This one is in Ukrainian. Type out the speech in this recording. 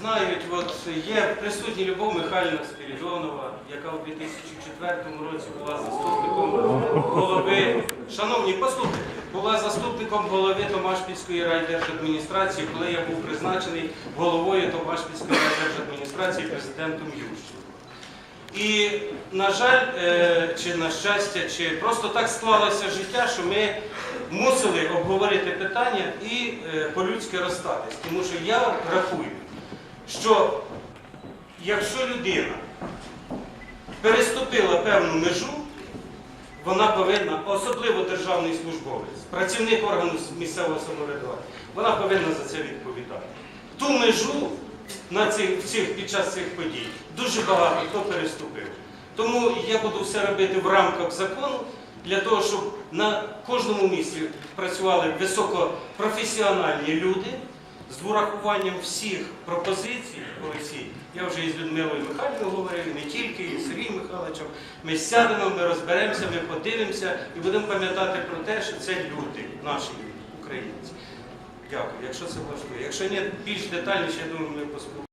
Знають, от є присутня Любов Михайлівна Спірідонова, яка у 2004 році була заступником голови. Шановні, послухайте, була заступником голови Томашпільської райдержадміністрації, коли я був призначений головою Томашпільської райдержадміністрації президентом Ющенко. І, на жаль, е, чи на щастя, чи просто так склалося життя, що ми мусили обговорити питання і е, по-людськи розстатись. Тому що я рахую, що якщо людина переступила певну межу, вона повинна, особливо державний службовець, працівник органу місцевого самоврядування, вона повинна за це відповідати. Ту межу на цих, цих, під час цих подій дуже багато хто переступив. Тому я буду все робити в рамках закону для того, щоб на кожному місці працювали високопрофесіональні люди з урахуванням всіх пропозицій, Олексій, я вже із Людмилою Михайлівною говорив, і не тільки, і з Сергієм Михайловичем. Ми сядемо, ми розберемося, ми подивимося і будемо пам'ятати про те, що це люди, наші люди, українці. Дякую, якщо це важливо. Якщо ні, більш детальніше, я думаю, ми поспілкуємося.